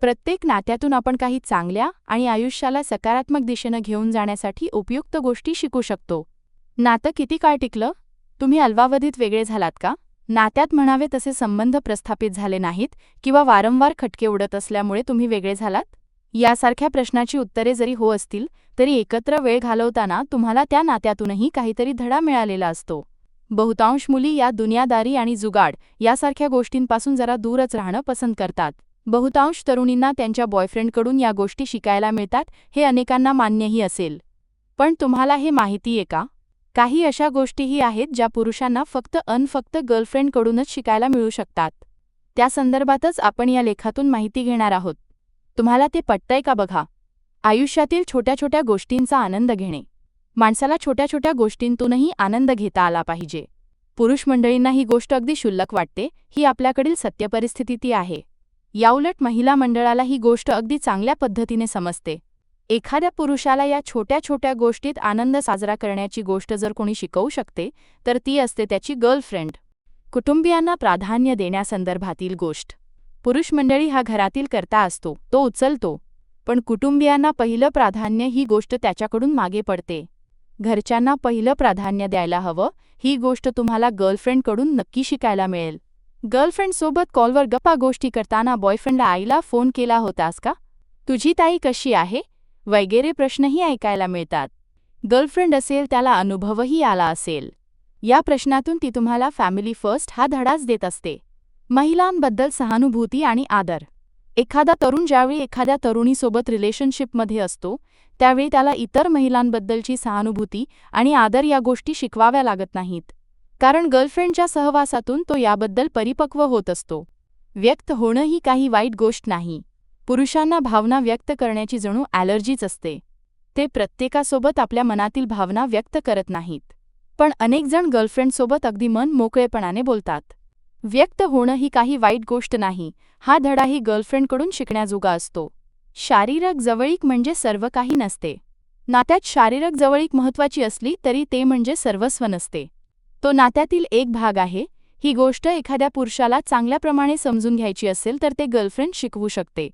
प्रत्येक नात्यातून आपण काही चांगल्या आणि आयुष्याला सकारात्मक दिशेनं घेऊन जाण्यासाठी उपयुक्त गोष्टी शिकू शकतो. नातं किती काळ टिकलं? तुम्ही अल्पावधीत वेगळे झालात का? नात्यात म्हणावे तसे संबंध प्रस्थापित झाले नाहीत किंवा वारंवार खटके उडत असल्यामुळे तुम्ही वेगळे झालात? यासारख्या प्रश्नाची उत्तरे जरी हो असतील तरी एकत्र वेळ घालवताना तुम्हाला त्या नात्यातूनही काहीतरी धडा मिळालेला असतो. बहुतांश मुली या दुनियादारी आणि जुगाड यासारख्या गोष्टींपासून जरा दूरच राहणं पसंत करतात. बहुतांश तरुणींना त्यांच्या बॉयफ्रेंडकडून या गोष्टी शिकायला मिळतात हे अनेकांना मान्यही असेल. पण तुम्हाला हे माहितीये का? काही अशा गोष्टीही आहेत ज्या पुरुषांना फक्त अन फक्त गर्लफ्रेंडकडूनच शिकायला मिळू शकतात. त्या संदर्भातच आपण या लेखातून माहिती घेणार आहोत. तुम्हाला ते पटतंय का बघा? आयुष्यातील छोट्या छोट्या गोष्टींचा आनंद घेणे. माणसाला छोट्या छोट्या गोष्टींतूनही आनंद घेता आला पाहिजे. पुरुष मंडळींना ही गोष्ट अगदी शुल्लक वाटते ही आपल्याकडील सत्य परिस्थिती ती आहे. याउलट महिला मंडळाला ही गोष्ट अगदी चांगल्या पद्धतीने समजते. एखाद्या पुरुषाला या छोट्या छोट्या गोष्टीत आनंद साजरा करण्याची गोष्ट जर कोणी शिकवू शकते तर ती असते त्याची गर्लफ्रेंड. कुटुंबियांना प्राधान्य देण्यासंदर्भातील गोष्ट. पुरुष मंडळी हा घरातील करता असतो तो उचलतो. पण कुटुंबियांना पहिलं प्राधान्य ही गोष्ट त्याच्याकडून मागे पडते. घरच्यांना पहिलं प्राधान्य द्यायला हवं ही गोष्ट तुम्हाला गर्लफ्रेंडकडून नक्की शिकायला मिळेल. गर्लफ्रेंडसोबत कॉलवर गप्पा गोष्टी करताना बॉयफ्रेंडला आईला फोन केला होतास का? तुझी ताई कशी आहे? वगैरे प्रश्नही ऐकायला मिळतात. गर्लफ्रेंड असेल त्याला अनुभवही आला असेल. या प्रश्नातून ती तुम्हाला फॅमिली फर्स्ट हा धडाच देत असते. महिलांबद्दल सहानुभूती आणि आदर. एखादा तरुण ज्यावेळी एखाद्या तरुणीसोबत रिलेशनशिपमध्ये असतो त्यावेळी त्याला इतर महिलांबद्दलची सहानुभूती आणि आदर या गोष्टी शिकवाव्या लागत नाहीत. कारण गर्लफ्रेंडच्या सहवासातून तो याबद्दल परिपक्व होत असतो. व्यक्त होणं ही काही वाईट गोष्ट नाही. पुरुषांना भावना व्यक्त करण्याची जणू ॲलर्जीच असते. ते प्रत्येकासोबत आपल्या मनातील भावना व्यक्त करत नाहीत. पण अनेकजण गर्लफ्रेंडसोबत अगदी मन मोकळेपणाने बोलतात. व्यक्त होणं ही काही वाईट गोष्ट नाही. हा धडाही गर्लफ्रेंडकडून शिकण्याजोगा असतो. शारीरिक जवळीक म्हणजे सर्व काही नसते. नात्यात शारीरिक जवळीक महत्वाची असली तरी ते म्हणजे सर्वस्व नसते. तो नात्यातील एक भाग आहे. ही गोष्ट एखाद्या पुरुषाला चांगल्याप्रमाणे समजून घ्यायची असेल तर ते गर्लफ्रेंड शिकवू शकते.